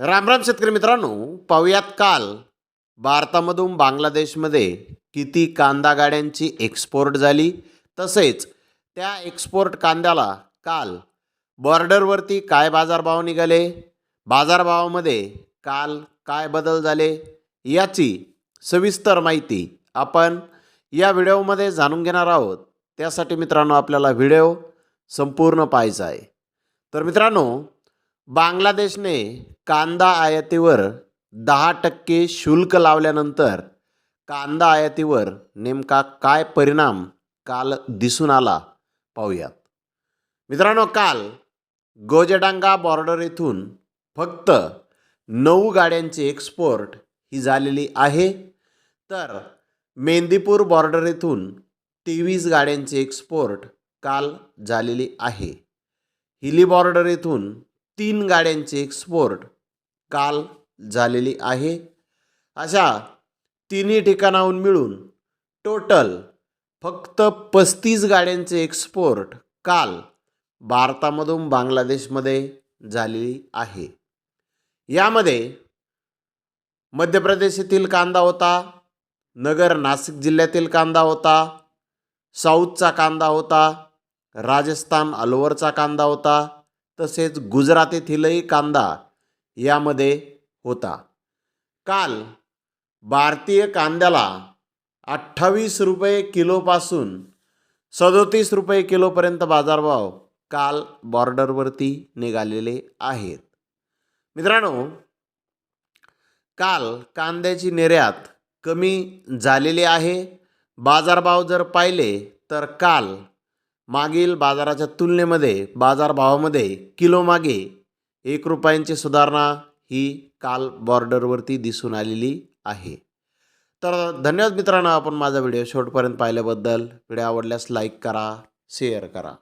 रामराम शेतकरी मित्रांनो पाहुयात काल भारतामधून बांगलादेशमध्ये किती कांदा गाड्यांची एक्सपोर्ट झाली. तसेच त्या एक्सपोर्ट कांद्याला काल बॉर्डरवरती काय बाजारभाव निघाले? बाजारभावामध्ये काल काय बदल झाले? याची सविस्तर माहिती आपण या व्हिडिओमध्ये जाणून घेणार आहोत. त्यासाठी मित्रांनो आपल्याला व्हिडिओ संपूर्ण पाहायचा आहे. तर मित्रांनो बांगलादेशने कांदा आयातीवर दहा टक्के शुल्क लावल्यानंतर कांदा आयातीवर नेमका काय परिणाम काल दिसून आला पाहूयात. मित्रांनो काल गोजडांगा बॉर्डर येथून फक्त नऊ गाड्यांची एक्सपोर्ट ही झालेली आहे. तर मेंदीपूर बॉर्डर येथून तेवीस गाड्यांची एक्सपोर्ट काल झालेली आहे. हिली बॉर्डर येथून तीन गाड्यांची एक्सपोर्ट काल झालेली आहे. अशा तिन्ही ठिकाणाहून मिळून टोटल फक्त पस्तीस गाड्यांचे एक्सपोर्ट काल भारतामधून बांगलादेशमध्ये झालेली आहे. यामध्ये मध्य प्रदेश येथील कांदा होता नगर नाशिक जिल्ह्यातील कांदा होता साऊथचा कांदा होता राजस्थान अलवरचा कांदा होता तसेच गुजरात येथीलही कांदा यामध्ये होता. काल भारतीय कांद्याला अठ्ठावीस रुपये किलोपासून सदोतीस रुपये किलोपर्यंत बाजारभाव काल बॉर्डरवरती निघालेले आहेत. मित्रांनो काल कांद्याची निर्यात कमी झालेली आहे. बाजारभाव जर पाहिले तर काल मागील बाजाराच्या तुलनेमध्ये बाजारभावामध्ये किलोमागे एक रुपयांची सुधारणा ही काल बॉर्डरवरती दिसून आलेली आहे. तर धन्यवाद मित्रांनो आपण माझा व्हिडिओ शेवटपर्यंत पाहिल्याबद्दल. व्हिडिओ आवडल्यास लाईक करा शेअर करा.